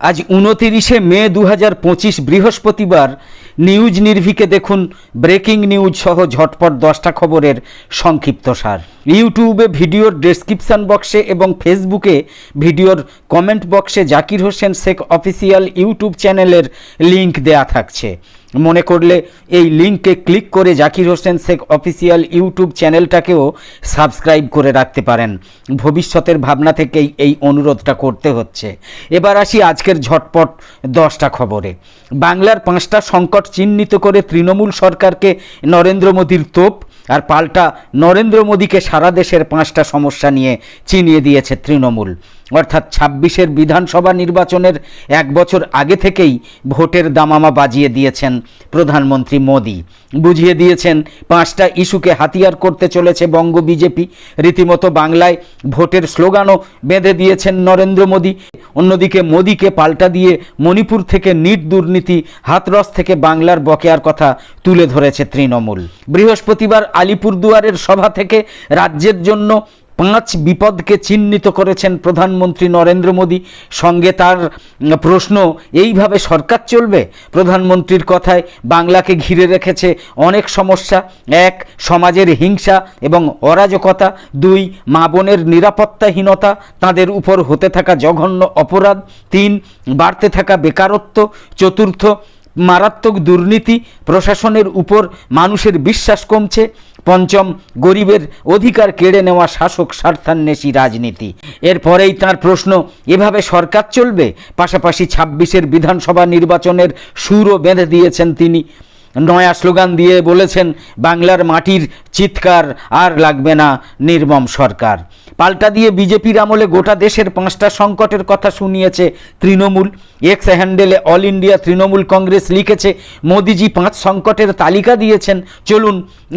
আজ উনতিরিশে মে দু বৃহস্পতিবার নিউজ নির্ভিকে দেখুন ব্রেকিং নিউজ সহ ঝটপট দশটা খবরের সংক্ষিপ্তসার ইউটিউবে ভিডিওর ডেসক্রিপশান বক্সে এবং ফেসবুকে ভিডিওর কমেন্ট বক্সে জাকির হোসেন শেখ অফিসিয়াল ইউটিউব চ্যানেলের লিংক দেয়া থাকছে। মনে করলে এই লিঙ্কে ক্লিক করে জাকির হোসেন শেখ অফিসিয়াল ইউটিউব চ্যানেলটাকেও সাবস্ক্রাইব করে রাখতে পারেন। ভবিষ্যতের ভাবনা থেকেই এই অনুরোধটা করতে হচ্ছে। এবার আসি আজকের ঝটপট দশটা খবরে। বাংলার পাঁচটা সংকট চিহ্নিত করে তৃণমূল সরকারকে নরেন্দ্র মোদীর তোপ আর পাল্টা নরেন্দ্র মোদীকে সারা দেশের পাঁচটা সমস্যা নিয়ে চিনিয়ে দিয়েছে তৃণমূল। অর্থাৎ ছাব্বিশের বিধানসভা নির্বাচনের এক বছর আগে থেকেই ভোটের দামামা বাজিয়ে দিয়েছেন প্রধানমন্ত্রী মোদী। বুঝিয়ে দিয়েছেন, পাঁচটা ইস্যুকে হাতিয়ার করতে চলেছে বঙ্গ বিজেপি। রীতিমতো বাংলায় ভোটের স্লোগানও বেঁধে দিয়েছেন নরেন্দ্র মোদী। অন্যদিকে মোদীকে পাল্টা দিয়ে মণিপুর থেকে নিট দুর্নীতি, হাতরস থেকে বাংলার বকেয়ার কথা তুলে ধরেছে তৃণমূল। বৃহস্পতিবার আলিপুরদুয়ারের সভা থেকে রাজ্যের জন্য পাঁচ বিপদকে চিহ্নিত করেছেন প্রধানমন্ত্রী নরেন্দ্র মোদী। সঙ্গে তার প্রশ্ন, এইভাবে সরকার চলবে? প্রধানমন্ত্রীর কথায় বাংলাকে ঘিরে রেখেছে অনেক সমস্যা। এক, সমাজের হিংসা এবং অরাজকতা। দুই, মা বোনের নিরাপত্তাহীনতা। তাদের উপর হতে থাকা জঘন্য অপরাধ। তিন, বাড়তে থাকা বেকারত্ব। চতুর্থ, মারাত্মক দুর্নীতি। প্রশাসনের উপর মানুষের বিশ্বাস কমছে। পঞ্চম, গরিবের অধিকার কেড়ে নেওয়া শাসক স্বার্থান্বেষী রাজনীতি। এরপরেই তার প্রশ্ন, এভাবে সরকার চলবে? পাশাপাশি ছাব্বিশের বিধানসভা নির্বাচনের সুরও বেঁধে দিয়েছেন তিনি। নয়া স্লোগান দিয়ে বলেছেন, বাংলার মাটির চিৎকার আর লাগবে না নির্মম সরকার। পাল্টা দিয়ে বিজেপির আমলে গোটা দেশের পাঁচটা সংকটের কথা শুনিয়েছে তৃণমূল। এক্স হ্যান্ডেলে অল ইন্ডিয়া তৃণমূল কংগ্রেস লিখেছে, মোদিজি পাঁচ সংকটের তালিকা দিয়েছেন। চলুন,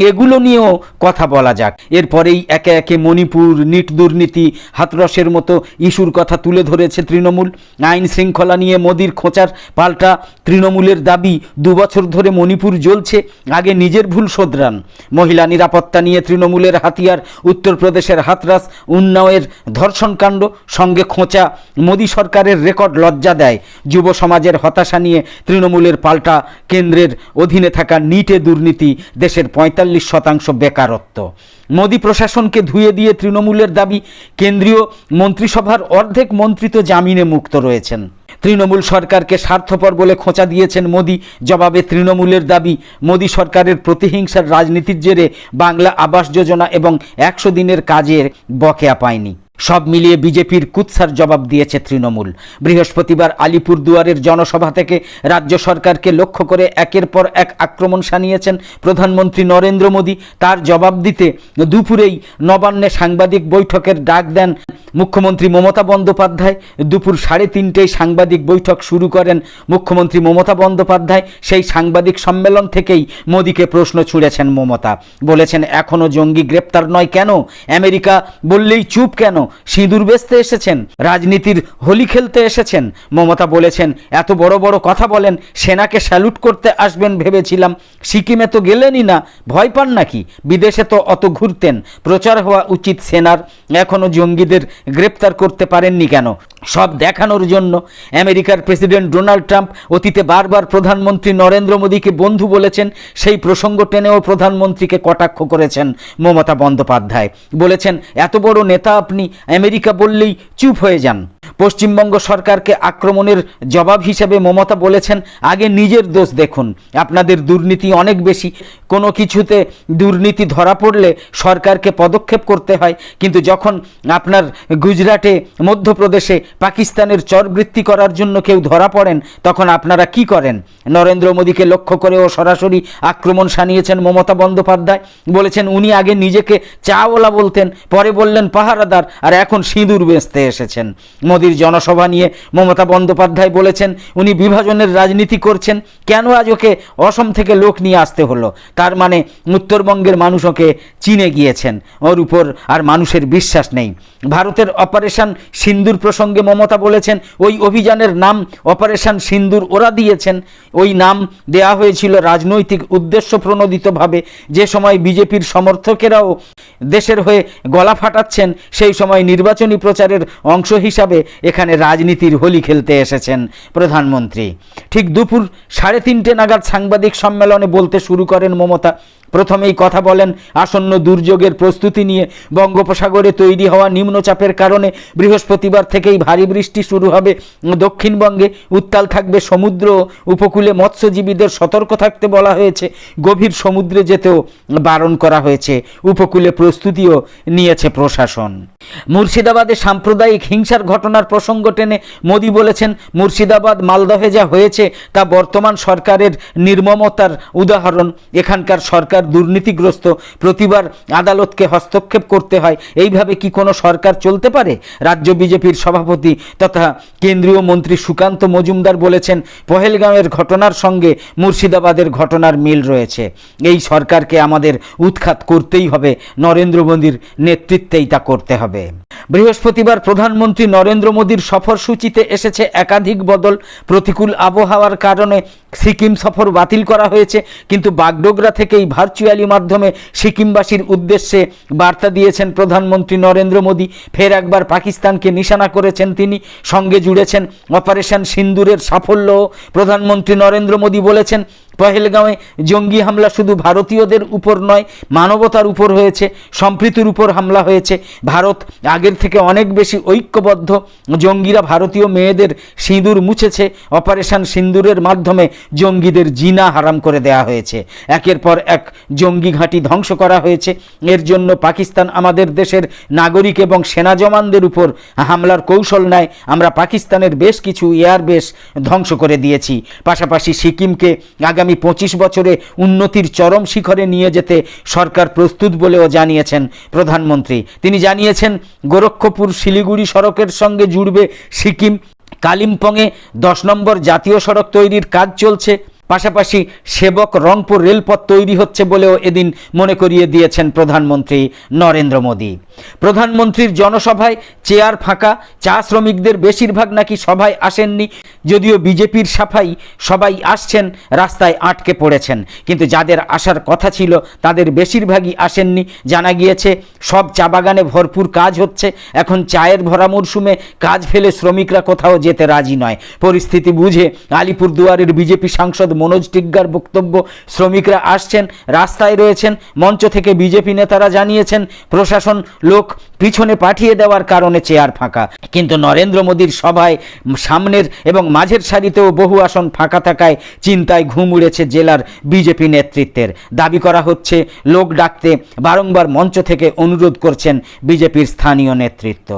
এগুলো নিয়েও কথা বলা যাক। এরপরেই একে একে মণিপুর, নিট দুর্নীতি, হাতরসের মতো ইস্যুর কথা তুলে ধরেছে তৃণমূল। আইন শৃঙ্খলা নিয়ে মোদির খোঁচার পাল্টা তৃণমূলের দাবি। দুবছর ধরে মণিপুর জ্বলছে, আগে নিজের ভুল শোধরান। মহিলা নিরাপত্তা নিয়ে তৃণমূলের হাতিয়ার, উত্তরপ্রদেশের হাতরাস উন্নাওয়ের ধর্ষণকাণ্ড, সঙ্গে খোঁচা। মোদী সরকারের রেকর্ড লজ্জা দেয়। যুব সমাজের হতাশা নিয়ে তৃণমূলের পাল্টা কেন্দ্রের অধীনে থাকা নিটে দুর্নীতি দেশের পঁয়তাল্লিশ শতাংশ বেকারত্ব। মোদী প্রশাসনকে ধুয়ে দিয়ে তৃণমূলের দাবি, কেন্দ্রীয় মন্ত্রিসভার অর্ধেক মন্ত্রী তো জামিনে মুক্ত রয়েছেন। তৃণমূল সরকারকে স্বার্থপর বলে খোঁচা দিয়েছেন মোদী। জবাবে তৃণমূলের দাবি, মোদী সরকারের প্রতিহিংসার রাজনীতির জেরে বাংলা আবাস যোজনা এবং একশো দিনের কাজের বকেয়া পায়নি। সব মিলিয়ে বিজেপির কুৎসার জবাব দিয়েছে তৃণমূল। বৃহস্পতিবার আলিপুরদুয়ারের জনসভা থেকে রাজ্য সরকারকে লক্ষ্য করে একের পর এক আক্রমণ সানিয়েছেন প্রধানমন্ত্রী নরেন্দ্র মোদী। তার জবাব দিতে দুপুরেই নবান্নে সাংবাদিক বৈঠকের ডাক দেন মুখ্যমন্ত্রী মমতা বন্দ্যোপাধ্যায়। দুপুর সাড়ে তিনটেই সাংবাদিক বৈঠক শুরু করেন মুখ্যমন্ত্রী মমতা বন্দ্যোপাধ্যায়। সেই সাংবাদিক সম্মেলন থেকেই মোদীকে প্রশ্ন ছুঁড়েছেন মমতা। বলেছেন এখনও জঙ্গি গ্রেপ্তার নয় কেন? আমেরিকা বললেই চুপ কেন? সিঁদুর বেচতে এসেছেন, রাজনীতির হোলি খেলতে এসেছেন। মমতা বলেছেন, এত বড় বড় কথা বলেন, সেনাকে স্যালুট করতে আসবেন ভেবেছিলাম। সিকিমে তো গেলেনই না, ভয় পান নাকি? বিদেশে তো অত ঘুরতেন। প্রচার হওয়া উচিত সেনার এখনও জঙ্গিদের গ্রেপ্তার করতে পারেননি কেন? সব দেখানোর জন্য আমেরিকার প্রেসিডেন্ট ডোনাল্ড ট্রাম্প অতীতে বারবার প্রধানমন্ত্রী নরেন্দ্র মোদীকে বন্ধু বলেছেন, সেই প্রসঙ্গ টেনেও প্রধানমন্ত্রীকে কটাক্ষ করেছেন মমতা বন্দ্যোপাধ্যায়। বলেছেন, এত বড় নেতা আপনি আমেরিকা বললেই চুপ হয়ে যান। পশ্চিমবঙ্গ সরকারকে আক্রমণের জবাব হিসেবে মমতা বলেছেন, আগে নিজের দোষ দেখুন। আপনাদের দুর্নীতি অনেক বেশি। কোনো কিছুতে দুর্নীতি ধরা পড়লে সরকারকে পদক্ষেপ করতে হয়, কিন্তু যখন আপনার গুজরাটে, মধ্যপ্রদেশে পাকিস্তানের চরবৃত্তি করার জন্য কেউ ধরা পড়েন, তখন আপনারা কি করেন? নরেন্দ্র মোদীকে লক্ষ্য করেও সরাসরি আক্রমণ সানিয়েছেন মমতা বন্দ্যোপাধ্যায়। বলেছেন, উনি আগে নিজেকে চাওয়ালা বলতেন, পরে বললেন পাহারাদার, আর এখন সিঁদুর বেচতে এসেছেন। মোদীর জনসভা নিয়ে মমতা বন্দ্যোপাধ্যায় বলেছেন, উনি বিভাজনের রাজনীতি করছেন, কেন আজ ওকে অসম থেকে লোক নিয়ে আসতে হলো? তার মানে উত্তরবঙ্গের মানুষ ওকে চিনে গিয়েছেন, ওর উপর আর মানুষের বিশ্বাস নেই। ভারতের অপারেশন সিন্দুর প্রসঙ্গে মমতা বলেছেন, ওই অভিযানের নাম অপারেশন সিন্দুর ওরা দিয়েছেন। ওই নাম দেয়া হয়েছিল রাজনৈতিক উদ্দেশ্য প্রণোদিতভাবে। যে সময় বিজেপির সমর্থকেরাও দেশের হয়ে গলা ফাটাচ্ছেন, সেই সময় নির্বাচনী প্রচারের অংশ হিসাবে এখানে রাজনীতির হোলি খেলতে এসেছেন প্রধানমন্ত্রী। ঠিক দুপুর সাড়ে তিনটে নাগাদ সাংবাদিক সম্মেলনে বলতে শুরু করেন মমতা প্রথমেই কথা বলেন আসন্ন দুর্যোগের প্রস্তুতি নিয়ে। বঙ্গোপসাগরে তৈরি হওয়া নিম্নচাপের কারণে বৃহস্পতিবার থেকেই ভারী বৃষ্টি শুরু হবে। দক্ষিণবঙ্গে উত্তাল থাকবে সমুদ্র, উপকূলে মৎস্যজীবীদের সতর্ক থাকতে বলা হয়েছে। গভীর সমুদ্রে যেতেও বারণ করা হয়েছে। উপকূলে প্রস্তুতিও নিয়েছে প্রশাসন। মুর্শিদাবাদে সাম্প্রদায়িক হিংসার ঘটনার প্রসঙ্গ টেনে মোদি বলেছেন, মুর্শিদাবাদ মালদহে যা হয়েছে তা বর্তমান সরকারের নির্মমতার উদাহরণ। এখানকার সরকার দুর্নীতিগ্রস্ত, প্রতিবার আদালতকে হস্তক্ষেপ করতে হয়। এইভাবে কি কোনো সরকার চলতে পারে? রাজ্য বিজেপির সভাপতি তথা কেন্দ্রীয় মন্ত্রী সুকান্ত মজুমদার বলেছেন পহেলগাঁওয়ের ঘটনার সঙ্গে মুর্শিদাবাদের ঘটনার মিল রয়েছে। এই সরকারকে আমাদের উৎখাত করতেই হবে। নরেন্দ্র মোদীর নেতৃত্বেই তা করতে হবে। বৃহস্পতিবার প্রধানমন্ত্রী নরেন্দ্র মোদীর সফরসূচিতে এসেছে একাধিক বদল। প্রতিকূল আবহাওয়ার কারণে সিকিম সফর বাতিল করা হয়েছে, কিন্তু বাগডোগরা থেকেই ভার্চুয়ালি মাধ্যমে সিকিমবাসীর উদ্দেশ্যে বার্তা দিয়েছেন প্রধানমন্ত্রী নরেন্দ্র মোদী। ফের একবার পাকিস্তানকে নিশানা করেছেন তিনি। সঙ্গে জুড়েছেন অপারেশন সিন্দুরের সাফল্য। প্রধানমন্ত্রী নরেন্দ্র মোদী বলেছেন পহেলগাঁওয়ে জঙ্গি হামলা শুধু ভারতীয়দের উপর নয়, মানবতার উপর হয়েছে, সম্প্রীতির উপর হামলা হয়েছে। ভারত আগের থেকে অনেক বেশি ঐক্যবদ্ধ। জঙ্গিরা ভারতীয় মেয়েদের সিঁদুর মুছেছে। অপারেশন সিন্দুরের মাধ্যমে জঙ্গিদের জিনা হারাম করে দেয়া হয়েছে। একের পর এক জঙ্গি ঘাঁটি ধ্বংস করা হয়েছে। এর জন্য পাকিস্তান আমাদের দেশের নাগরিক এবং সেনা জওয়ানদের উপর হামলার কৌশল নেয় আমরা পাকিস্তানের বেশ কিছু এয়ারবেস ধ্বংস করে দিয়েছি। পাশাপাশি সিকিমকে আগামী পঁচিশ বছরে উন্নতির চরম শিখরে নিয়ে যেতে সরকার প্রস্তুত বলেও জানিয়েছেন প্রধানমন্ত্রী। তিনি জানিয়েছেন, গোরক্ষপুর শিলিগুড়ি সড়কের সঙ্গে জুড়বে সিকিম। কালিম্পংয়ে দশ নম্বর জাতীয় সড়ক তৈরির কাজ চলছে। পাশাপাশি সেবক রংপুর রেলপথ তৈরি হচ্ছে বলেও এদিন মনে করিয়ে দিয়েছেন প্রধানমন্ত্রী নরেন্দ্র মোদী। প্রধানমন্ত্রীর জনসভায় চেয়ার ফাঁকা, চা শ্রমিকদের বেশিরভাগ নাকি সভায় আসেননি, যদিও বিজেপির সাফাই সবাই আসছেন, রাস্তায় আটকে পড়েছেন। কিন্তু যাদের আসার কথা ছিল, তাদের বেশিরভাগই আসেননি। জানা গিয়েছে, সব চা বাগানে ভরপুর কাজ হচ্ছে, এখন চায়ের ভরা মরশুমে কাজ ফেলে শ্রমিকরা কোথাও যেতে রাজি নয়। পরিস্থিতি বুঝে আলিপুরদুয়ারের বিজেপি সাংসদ মনোজ টিগ্গার বক্তব্য শ্রমিকরা আসছেন, রাস্তায় রয়েছেন, মঞ্চ থেকে বিজেপি নেতারা জানিয়েছেন, প্রশাসন লোক পিছনে পাঠিয়ে দেওয়ার কারণে চেয়ার ফাঁকা। কিন্তু নরেন্দ্র মোদীর সভায় সামনের এবং মাঝের সারিতেও বহু আসন ফাঁকা থাকায় চিন্তায় ঘুম উড়েছে জেলার বিজেপি নেতৃত্বের। দাবি করা হচ্ছে, লোক ডাকতে বারংবার মঞ্চ থেকে অনুরোধ করছেন বিজেপির স্থানীয় নেতৃত্ব।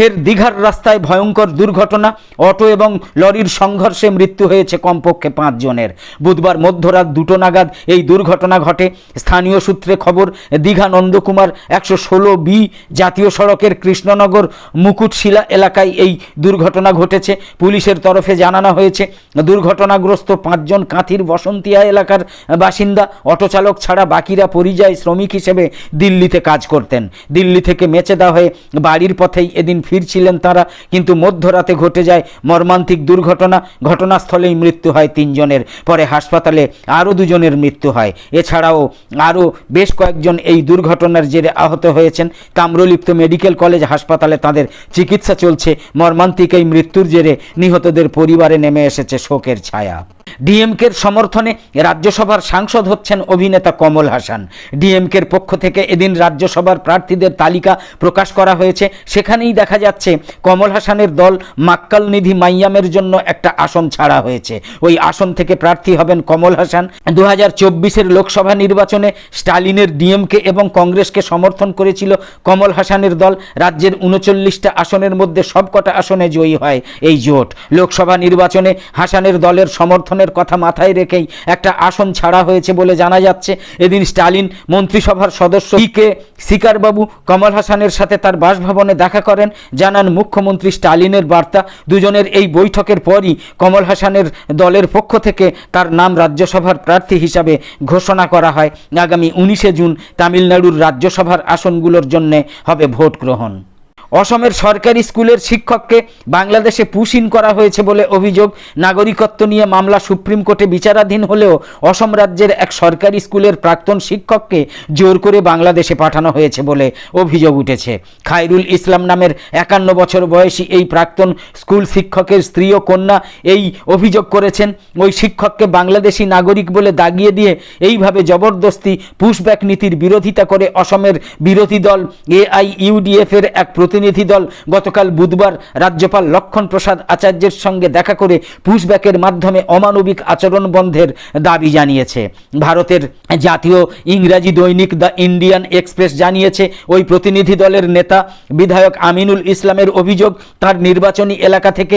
ফের দীঘার রাস্তায় ভয়ঙ্কর দুর্ঘটনা, অটো এবং লরির সংঘর্ষে মৃত্যু হয়েছে কমপক্ষে পাঁচজনের। বুধবার মধ্যরাত দুটো নাগাদ এই দুর্ঘটনা ঘটে। স্থানীয় সূত্রে খবর, দীঘা নন্দকুমার একশো ষোলো বি জাতীয় সড়কের কৃষ্ণনগর মুকুটশিলা এলাকায় এই দুর্ঘটনা ঘটেছে। পুলিশের তরফে জানানো হয়েছে, দুর্ঘটনাগ্রস্ত পাঁচজন কাঁথির বসন্তিয়া এলাকার বাসিন্দা অটোচালক ছাড়া বাকিরা পরিযায়ী শ্রমিক হিসেবে দিল্লিতে কাজ করতেন। দিল্লি থেকে মেচেদা হয়ে বাড়ির পথেই এদিন ফিরছিলেন তারা, কিন্তু মধ্যরাতে ঘটে যায় মর্মান্তিক দুর্ঘটনা। ঘটনাস্থলেই মৃত্যু হয় তিনজনের, পরে হাসপাতালে আরও দুজনের মৃত্যু হয়। এছাড়াও আরও বেশ কয়েকজন এই দুর্ঘটনার জেরে আহত হয়েছেন। তাম্রলিপ্ত মেডিকেল কলেজ হাসপাতালে তাদের চিকিৎসা চলছে। মর্মান্তিক এই মৃত্যুর জেরে নিহতদের পরিবারে নেমে এসেছে শোকের ছায়া। ডিএমকের সমর্থনে রাজ্যসভার সাংসদ হচ্ছেন অভিনেতা কমল হাসান। ডিএমকের পক্ষ থেকে এদিন রাজ্যসভার প্রার্থীদের তালিকা প্রকাশ করা হয়েছে। সেখানেই দেখা যাচ্ছে, কমল হাসানের দল মাক্কাল নিধি মাইয়ামের জন্য একটা আসন ছাড়া হয়েছে। ওই আসন থেকে প্রার্থী হবেন কমল হাসান। দু হাজার লোকসভা নির্বাচনে স্টালিনের ডিএমকে এবং কংগ্রেসকে সমর্থন করেছিল কমল হাসানের দল। রাজ্যের উনচল্লিশটা আসনের মধ্যে সবকটা আসনে জয়ী হয় এই জোট। লোকসভা নির্বাচনে হাসানের দলের সমর্থনের কথা মাথায় রেখেই একটা আসন ছাড়া হয়েছে বলে জানা যাচ্ছে। এদিন স্টালিন মন্ত্রিসভার সদস্য কে সিকারবাবু কমল হাসানের সাথে তার বাসভবনে দেখা করেন। জানান, মুখ্যমন্ত্রী স্টালিনের বার্তা দুজনের এই বৈঠকের পরই কমল হাসানের দলের পক্ষ থেকে তার নাম রাজ্যসভার প্রার্থী হিসাবে ঘোষণা করা হয়। আগামী উনিশে জুন তামিলনাড়ুর রাজ্যসভার আসনগুলোর জন্য হবে ভোট গ্রহণ অসমের সরকারি স্কুলের শিক্ষককে বাংলাদেশে পুশিন করা হয়েছে বলে অভিযোগ। নাগরিকত্ব নিয়ে মামলা সুপ্রিম কোর্টে বিচারাধীন হলেও অসম রাজ্যের এক সরকারি স্কুলের প্রাক্তন শিক্ষককে জোর করে বাংলাদেশে পাঠানো হয়েছে বলে অভিযোগ উঠেছে। খায়রুল ইসলাম নামের একান্ন বছর বয়সী এই প্রাক্তন স্কুল শিক্ষকের স্ত্রী ও কন্যা এই অভিযোগ করেছেন, ওই শিক্ষককে বাংলাদেশি নাগরিক বলে দাগিয়ে দিয়ে এইভাবে জবরদস্তি পুশব্যাক নীতির বিরোধিতা করে অসমের বিরোধী দল এআইইউডিএফ এর এক প্রতিনিধি দল গতকাল বুধবার রাজ্যপাল লক্ষণ প্রসাদ আচার্যের সঙ্গে দেখা করে পুশব্যাকের মাধ্যমে অমানবিক আচরণ বন্ধের দাবি জানিয়েছে। ভারতের জাতীয় ইংরাজি দৈনিক দ্য ইন্ডিয়ান এক্সপ্রেস জানিয়েছে, ওই প্রতিনিধি দলের নেতা বিধায়ক আমিনুল ইসলামের অভিযোগ, তার নির্বাচনী এলাকা থেকে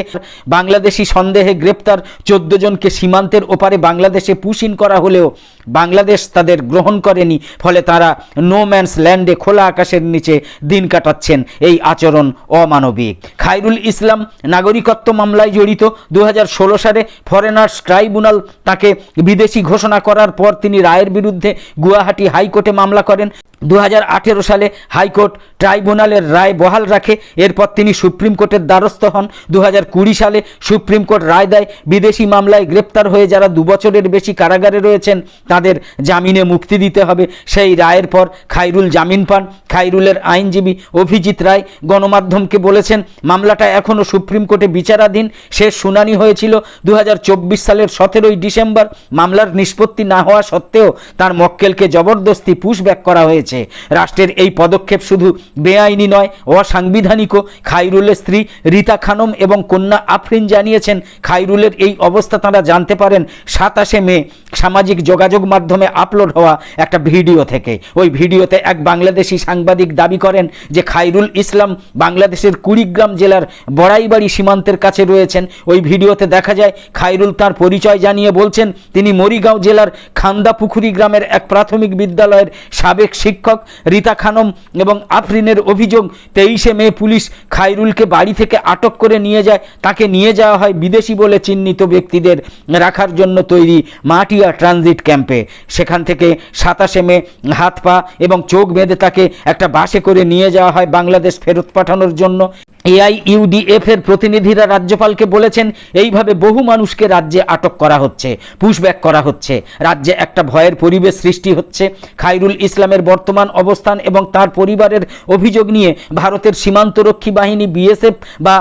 বাংলাদেশি সন্দেহে গ্রেপ্তার চোদ্দ জনকে সীমান্তের ওপারে বাংলাদেশে পুশিন করা হলেও বাংলাদেশ তাদের গ্রহণ করেনি, ফলে তারা নো ম্যানস ল্যান্ডে খোলা আকাশের নিচে দিন কাটাচ্ছেন। এই আচরণ অমানবিক। খাইরুল ইসলাম নাগরিকত্ব মামলায় জড়িত। দু হাজার ষোলো সালে ফরেনার্স ট্রাইব্যুনাল তাকে বিদেশি ঘোষণা করার পর তিনি রায়ের বিরুদ্ধে গুয়াহাটি হাইকোর্টে মামলা করেন। দু হাজার আঠেরো সালে হাইকোর্ট ট্রাইব্যুনালের রায় বহাল রাখে। এরপর তিনি সুপ্রিম কোর্টের দ্বারস্থ হন। দু হাজার কুড়ি সালে সুপ্রিম কোর্ট রায় দেয়। বিদেশি মামলায় গ্রেপ্তার হয়ে যারা দুবছরের বেশি কারাগারে রয়েছেন, তাদের জামিনে মুক্তি দিতে হবে। সেই রায়ের পর খাইরুল জামিন পান। খাইরুলের আইনজীবী অভিজিৎ রায় গণমাধ্যমকে বলেছেন, মামলাটা এখনও সুপ্রিম কোর্টে বিচারাধীন। শেষ শুনানি হয়েছিল দু হাজার চব্বিশ সালের সতেরোই ডিসেম্বর। মামলার নিষ্পত্তি না হওয়া সত্ত্বেও তার মক্কেলকে জবরদস্তি পুশব্যাক করা হয়েছে। রাষ্ট্রের এই পদক্ষেপ শুধু বেআইনি নয়, অসাংবিধানিকও। খাইরুলের স্ত্রী রীতা খানম এবং কন্যা আফরিন জানিয়েছেন খাইরুলের এই অবস্থা তারা জানতে পারেন সাতাশে মে, সামাজিক যোগাযোগ মাধ্যমে আপলোড হওয়া একটা ভিডিও থেকে। ওই ভিডিওতে এক বাংলাদেশি সাংবাদিক দাবি করেন যে খাইরুল ইসলাম বাংলাদেশের কুড়িগ্রাম জেলার বড়াইবাড়ি সীমান্তের কাছে রয়েছেন। ওই ভিডিওতে দেখা যায় খাইরুল তার পরিচয় জানিয়ে বলছেন, তিনি মরিগাঁও জেলার খান্দাপুকুরি গ্রামের এক প্রাথমিক বিদ্যালয়ের সাবেক শিক্ষক রীতা খানম এবং আফরিনের অভিযোগ, তেইশে মে পুলিশ খাইরুলকে বাড়ি থেকে আটক করে নিয়ে যায়। তাকে নিয়ে যাওয়া হয় বিদেশি বলে চিহ্নিত ব্যক্তিদের রাখার জন্য তৈরি মাটিয়া ট্রানজিট ক্যাম্পে। সেখান থেকে সাতাশে মে হাত পা এবং চোখ বেঁধে তাকে একটা বাসে করে নিয়ে যাওয়া হয় বাংলাদেশ ফেরত পাঠানোর জন্য। এআইইউডিএফ এর প্রতিনিধিরা রাজ্যপালকে বলেছেন, এইভাবে বহু মানুষকে রাজ্যে আটক করা হচ্ছে পুশব্যাক করা হচ্ছে। রাজ্যে একটা ভয়ের পরিবেশ সৃষ্টি হচ্ছে। খাইরুল ইসলামের বর্তমান অবস্থান এবং তার পরিবারের অভিযোগ নিয়ে ভারতের সীমান্তরক্ষী বাহিনী, বিএসএফ বা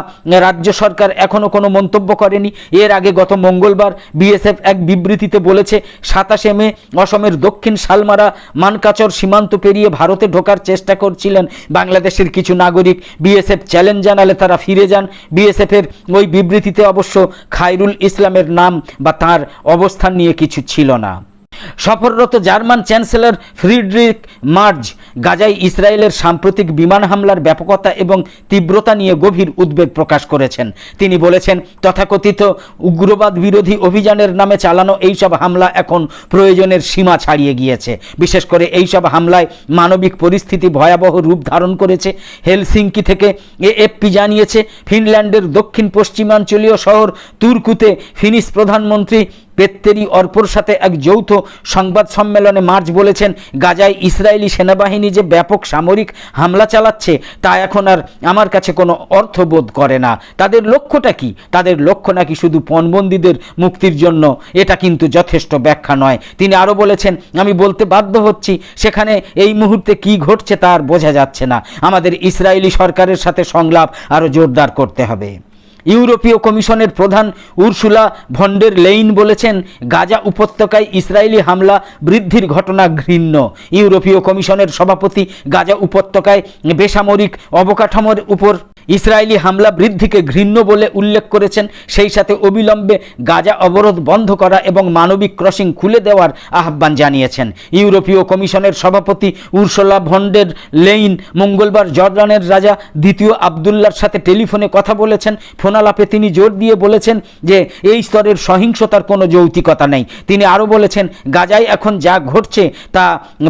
রাজ্য সরকার এখনও কোনো মন্তব্য করেনি। এর আগে গত মঙ্গলবার বিএসএফ এক বিবৃতিতে বলেছে, সাতাশে মে অসমের দক্ষিণ শালমারা, মানকাচর সীমান্ত পেরিয়ে ভারতে ঢোকার চেষ্টা করছিলেন বাংলাদেশের কিছু নাগরিক। বিএসএফ চ্যালেঞ্জ জানালে তারা ফিরে যান। বিএসএফের ওই বিবৃতিতে অবশ্য খায়রুল ইসলামের নাম বা তার অবস্থান নিয়ে কিছু ছিল না। সফররত জার্মান চ্যান্সেলর ফ্রিডরিক মার্জ গাজায় ইসরায়েলের সাম্প্রতিক বিমান হামলার ব্যাপকতা এবং তীব্রতা নিয়ে গভীর উদ্বেগ প্রকাশ করেছেন। তিনি বলেছেন, তথাকথিত উগ্রবাদ বিরোধী অভিযানের নামে চালানো এইসব হামলা এখন প্রয়োজনের সীমা ছাড়িয়ে গিয়েছে। বিশেষ করে এইসব হামলায় মানবিক পরিস্থিতি ভয়াবহ রূপ ধারণ করেছে। হেলসিঙ্কি থেকে এএফপি জানিয়েছে, ফিনল্যান্ডের দক্ষিণ পশ্চিমাঞ্চলীয় শহর তুর্কুতে ফিনিশ প্রধানমন্ত্রী পেত্তেরি অর্পর সাথে এক যৌথ সংবাদ সম্মেলনে মার্চ বলেছেন, গাজায় ইসরায়েলি সেনাবাহিনী যে ব্যাপক সামরিক হামলা চালাচ্ছে, তা এখন আর আমার কাছে কোনো অর্থবোধ করে না। তাদের লক্ষ্যটা কি? তাদের লক্ষ্য নাকি শুধু পণবন্দীদের মুক্তির জন্য? এটা কিন্তু যথেষ্ট ব্যাখ্যা নয়। তিনি আরও বলেছেন, আমি বলতে বাধ্য হচ্ছি, সেখানে এই মুহূর্তে কি ঘটছে তা আর বোঝা যাচ্ছে না। আমাদের ইসরায়েলি সরকারের সাথে সংলাপ আরও জোরদার করতে হবে। ইউরোপীয় কমিশনের প্রধান উরসুলা ভন্ডের লেইন বলেছেন, গাজা উপত্যকায় ইসরায়েলি হামলা বৃদ্ধির ঘটনা ঘৃণ্য। ইউরোপীয় কমিশনের সভাপতি গাজা উপত্যকায় বেসামরিক অবকাঠামোর উপর ইসরায়েলি হামলা বৃদ্ধিকে ঘৃণ্য বলে উল্লেখ করেছেন। সেই সাথে অবিলম্বে গাজা অবরোধ বন্ধ করা এবং মানবিক ক্রসিং খুলে দেওয়ার আহ্বান জানিয়েছেন। ইউরোপীয় কমিশনের সভাপতি উর্সোলা ভন্ডের লেইন মঙ্গলবার জর্ডানের রাজা দ্বিতীয় আবদুল্লার সাথে টেলিফোনে কথা বলেছেন। ফোনালাপে তিনি জোর দিয়ে বলেছেন যে, এই স্তরের সহিংসতার কোনো যৌতিকতা নেই। তিনি আরও বলেছেন, গাজায় এখন যা ঘটছে তা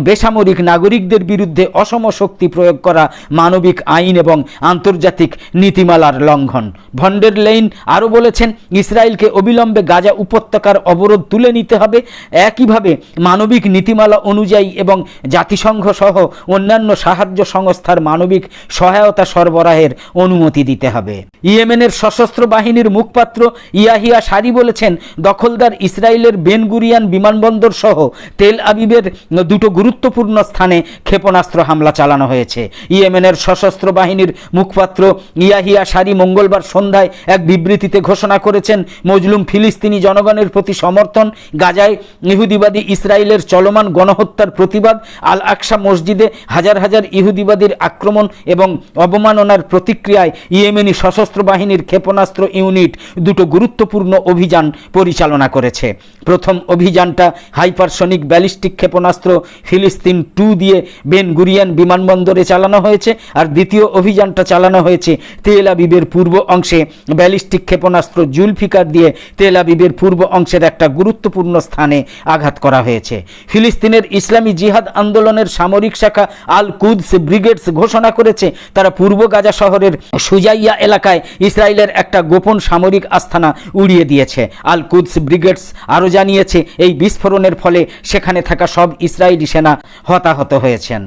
বেসামরিক নাগরিকদের বিরুদ্ধে অসম শক্তি প্রয়োগ করা মানবিক আইন এবং আন্তর্জাতিক নীতিমালার লঙ্ঘন। ভন্ডের লেইন আরও বলেছেন, ইসরায়েলকে অবিলম্বে গাজা উপত্যকার অবরোধ তুলে নিতে হবে। একইভাবে মানবিক নীতিমালা অনুযায়ী এবং জাতিসংঘ সহ অন্যান্য সাহায্য সংস্থার মানবিক সহায়তা সরবরাহের অনুমতি দিতে হবে। ইয়েমেনের সশস্ত্র বাহিনীর মুখপাত্র ইয়াহিয়া সারি বলেছেন, দখলদার ইসরায়েলের বেনগুরিয়ান বিমানবন্দর সহ তেল আবিবের দুটো গুরুত্বপূর্ণ স্থানে ক্ষেপণাস্ত্র হামলা চালানো হয়েছে। ইয়েমেনের সশস্ত্র বাহিনীর মুখপাত্র ইয়াহিয়া সারি মঙ্গলবার সন্ধ্যায় এক বিবৃতিতে ঘোষণা করেছেন, মজলুম ফিলিস্তিনি জনগণের প্রতি সমর্থন, গাজায় ইহুদিবাদী ইসরায়েলের চলমান গণহত্যার প্রতিবাদ আল আকসা মসজিদে হাজার হাজার ইহুদিবাদীর আক্রমণ এবং অবমাননার প্রতিক্রিয়ায় ইয়েমেনি সশস্ত্র বাহিনীর ক্ষেপণাস্ত্র ইউনিট দুটো গুরুত্বপূর্ণ অভিযান পরিচালনা করেছে। প্রথম অভিযানটা হাইপারসনিক ব্যালিস্টিক ক্ষেপণাস্ত্র ফিলিস্তিন টু দিয়ে বেন গুরিয়ান বিমানবন্দরে চালানো হয়েছে আর দ্বিতীয় অভিযানটা চালানো হয়েছে তেল আবিবের পূর্ব অংশে ব্যালিস্টিক ক্ষেপণাস্ত্র জুলফিকার দিয়ে তেল আবিবের পূর্ব অংশের একটা গুরুত্বপূর্ণ স্থানে আঘাত করা হয়েছে। ফিলিস্তিনের ইসলামী জিহাদ আন্দোলনের সামরিক শাখা আল কুদস ব্রিগেডস ঘোষণা করেছে, তারা পূর্ব গাজা শহরের সুজাইয়া এলাকায় ইসরায়েলের একটা গোপন সামরিক আস্থানা উড়িয়ে দিয়েছে। আল কুদস ব্রিগেডস আরও জানিয়েছে, এই বিস্ফোরণের ফলে সেখানে থাকা সব ইসরায়েলি সেনা হতাহত হয়েছেন।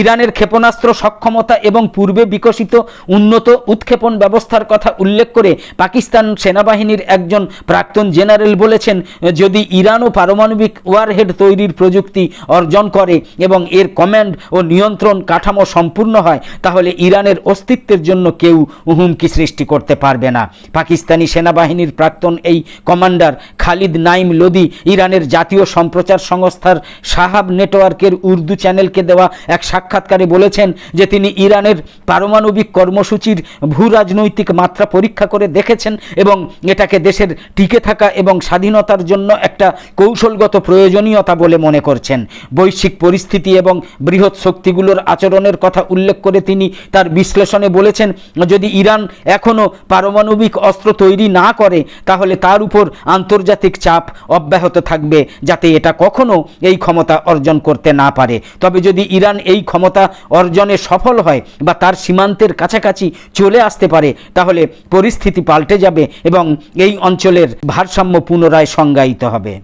ইরানের ক্ষেপণাস্ত্র সক্ষমতা এবং পূর্বে বিকশিত উন্নত উৎক্ষেপণ ব্যবস্থার কথা উল্লেখ করে পাকিস্তান সেনাবাহিনীর একজন প্রাক্তন জেনারেল বলেছেন, যদি ইরানও পারমাণবিক ওয়ারহেড তৈরির প্রযুক্তি অর্জন করে এবং এর কমান্ড ও নিয়ন্ত্রণ কাঠামো সম্পূর্ণ হয়, তাহলে ইরানের অস্তিত্বের জন্য কেউ হুমকি সৃষ্টি করতে পারবে না। পাকিস্তানি সেনাবাহিনীর প্রাক্তন এই কমান্ডার খালিদ নাইম লোদি ইরানের জাতীয় সম্প্রচার সংস্থার সাহাব নেটওয়ার্কের উর্দু চ্যানেলকে দেওয়া এক সাক্ষাৎকারে বলেছেন যে তিনি ইরানের পারমাণবিক কর্মসূচির ভূ রাজনৈতিক মাত্রা পরীক্ষা করে দেখেছেন এবং এটাকে দেশের টিকে থাকা এবং স্বাধীনতার জন্য একটা কৌশলগত প্রয়োজনীয়তা বলে মনে করছেন। বৈশ্বিক পরিস্থিতি এবং বৃহৎ শক্তিগুলোর আচরণের কথা উল্লেখ করে তিনি তার বিশ্লেষণে বলেছেন, যদি ইরান এখনও পারমাণবিক অস্ত্র তৈরি না করে, তাহলে তার উপর আন্তর্জাতিক চাপ অব্যাহত থাকবে, যাতে এটা কখনো এই ক্ষমতা অর্জন করতে না পারে। তবে যদি ইরান এই ক্ষমতা অর্জনে সফল হয় বা তার সীমান্তের কাছাকাছি চলে আসতে পারে, তাহলে পরিস্থিতি পাল্টে যাবে এবং এই অঞ্চলের ভারসাম্য পুনরায় সংজ্ঞায়িত হবে।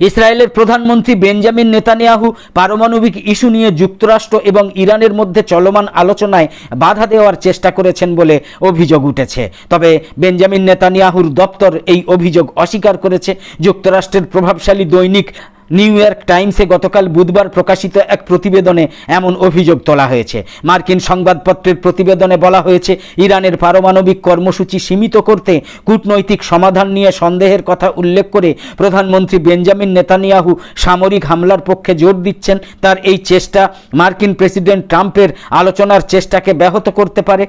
ইসরায়েলের প্রধানমন্ত্রী বেঞ্জামিন নেতানিয়াহু পারমাণবিক ইস্যু নিয়ে যুক্তরাষ্ট্র এবং ইরানের মধ্যে চলমান আলোচনায় বাধা দেওয়ার চেষ্টা করেছেন বলে অভিযোগ উঠেছে। তবে বেঞ্জামিন নেতানিয়াহুর দপ্তর এই অভিযোগ অস্বীকার করেছে। যুক্তরাষ্ট্রের প্রভাবশালী দৈনিক নিউ ইয়র্ক টাইমসে গতকাল বুধবার প্রকাশিত এক প্রতিবেদনে এমন অভিযোগ তোলা হয়েছে। মার্কিন সংবাদপত্রের প্রতিবেদনে বলা হয়েছে, ইরানের পারমাণবিক কর্মসূচি সীমিত করতে কূটনৈতিক সমাধান নিয়ে সন্দেহের কথা উল্লেখ করে প্রধানমন্ত্রী বেঞ্জামিন নেতানিয়াহু সামরিক হামলার পক্ষে জোর দিচ্ছেন। তার এই চেষ্টা মার্কিন প্রেসিডেন্ট ট্রাম্পের আলোচনার চেষ্টাকে ব্যাহত করতে পারে।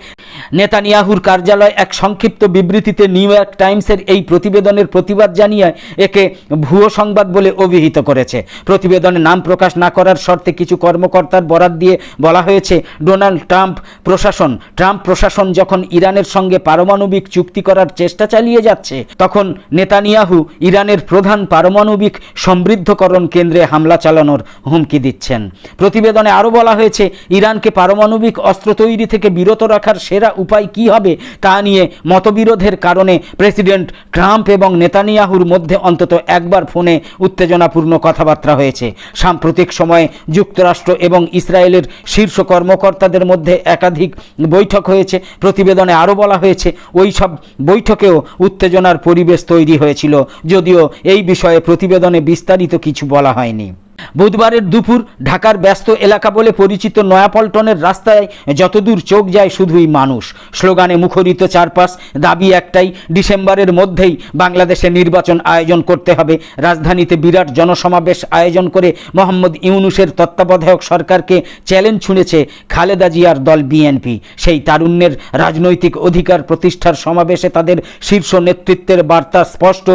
নেতানিয়াহুর কার্যালয় এক সংক্ষিপ্ত বিবৃতিতে নিউ ইয়র্ক টাইমসের এই প্রতিবেদনের প্রতিবাদ জানিয়ে একে ভুয়ো সংবাদ বলে অভিহিত করেছে। প্রতিবেদনে নাম প্রকাশ না করার শর্তে কিছু কর্মকর্তার বরাত দিয়ে বলা হয়েছে, ডোনাল্ড ট্রাম্প প্রশাসন ট্রাম্প প্রশাসন যখন ইরানের সঙ্গে পারমাণবিক চুক্তি করার চেষ্টা চালিয়ে যাচ্ছে, তখন নেতানিয়াহু ইরানের প্রধান পারমাণবিক সমৃদ্ধকরণ কেন্দ্রে হামলা চালানোর হুমকি দিচ্ছেন। প্রতিবেদনে আরও বলা হয়েছে, ইরানকে পারমাণবিক অস্ত্র তৈরি থেকে বিরত রাখার সেরা উপায় কি হবে তা নিয়ে মতবিরোধের কারণে প্রেসিডেন্ট ট্রাম্প এবং নেতানিয়াহুর মধ্যে অন্তত একবার ফোনে উত্তেজনাপূর্ণ কথাবার্তা হয়েছে। সাম্প্রতিক সময়ে যুক্তরাষ্ট্র এবং ইসরায়েলের শীর্ষ কর্মকর্তাদের মধ্যে একাধিক বৈঠক হয়েছে, প্রতিবেদনে আরও বলা হয়েছে ওই সব বৈঠকেও উত্তেজনার পরিবেশ তৈরি হয়েছিল। যদিও এই বিষয়ে প্রতিবেদনে বিস্তারিত কিছু বলা হয়নি। বুধবারের দুপুর ঢাকার ব্যস্ত এলাকা বলে পরিচিত নয়াপল্টনের রাস্তায় যতদূর চোখ যায় শুধুই মানুষ। স্লোগানে মুখরিত চারপাশ, দাবি একটাই, ডিসেম্বরের মধ্যেই বাংলাদেশে নির্বাচন আয়োজন করতে হবে। রাজধানীতে বিরাট জনসমাবেশ আয়োজন করে মোহাম্মদ ইউনুসের তত্ত্বাবধায়ক সরকারকে চ্যালেঞ্জ ছুঁড়েছে খালেদা জিয়ার দল বিএনপি। সেই তারুণ্যের রাজনৈতিক অধিকার প্রতিষ্ঠার সমাবেশে তাদের শীর্ষ নেতৃত্বের বার্তা স্পষ্ট।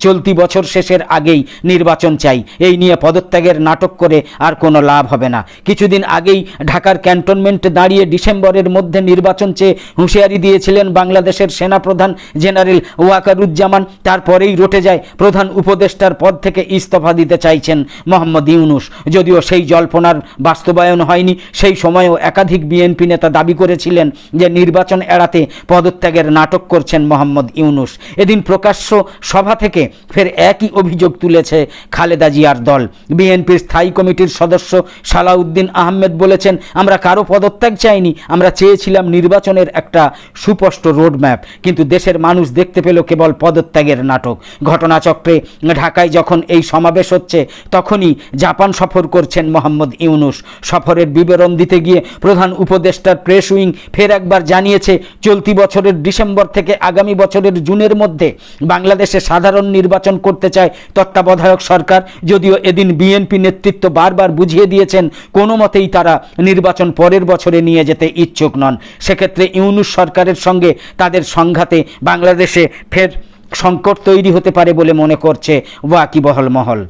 চলতি বছর শেষের আগেই নির্বাচন চাই। এই নিয়ে পদত্যাগ পদত্যাগের নাটক করে আর কোনো লাভ হবে না। কিছুদিন আগেই ঢাকার ক্যান্টনমেন্টে দাঁড়িয়ে ডিসেম্বরের মধ্যে নির্বাচন চেয়ে হুঁশিয়ারি দিয়েছিলেন বাংলাদেশের সেনাপ্রধান জেনারেল ওয়াকারুজ্জামান। তারপরেই রটে যায় প্রধান উপদেষ্টার পদ থেকে ইস্তফা দিতে চাইছেন মোহাম্মদ ইউনুস। যদিও সেই জল্পনার বাস্তবায়ন হয়নি, সেই সময়েও একাধিক বিএনপি নেতা দাবি করেছিলেন যে নির্বাচন এড়াতে পদত্যাগের নাটক করছেন মোহাম্মদ ইউনুস। এদিন প্রকাশ্য সভা থেকে ফের একই অভিযোগ তুলেছে খালেদা জিয়ার দল। বিএনপির স্থায়ী কমিটির সদস্য সালাউদ্দিন আহমেদ বলেছেন, আমরা কারও পদত্যাগ চাইনি, আমরা চেয়েছিলাম নির্বাচনের একটা সুস্পষ্ট রোডম্যাপ। কিন্তু দেশের মানুষ দেখতে পেল কেবল পদত্যাগের নাটক। ঘটনাচক্রে ঢাকায় যখন এই সমাবেশ হচ্ছে, তখনই জাপান সফর করছেন মোহাম্মদ ইউনুস। সফরের বিবরণ দিতে গিয়ে প্রধান উপদেষ্টার প্রেস উইং ফের একবার জানিয়েছে, চলতি বছরের ডিসেম্বর থেকে আগামী বছরের জুনের মধ্যে বাংলাদেশে সাধারণ নির্বাচন করতে চায় তত্ত্বাবধায়ক সরকার, যদিও এদিন বিএনপি নেতৃত্ব বারবার বুঝিয়ে দিয়েছেন, কোনো মতেই তারা নির্বাচন পরের বছরে নিয়ে যেতে ইচ্ছুক নন। সেক্ষেত্রে ইউনুস সরকারের সঙ্গে তাদের সংঘাতে বাংলাদেশে ফের সংকট তৈরি হতে পারে বলে মনে করছে ওয়াকিবহল মহল।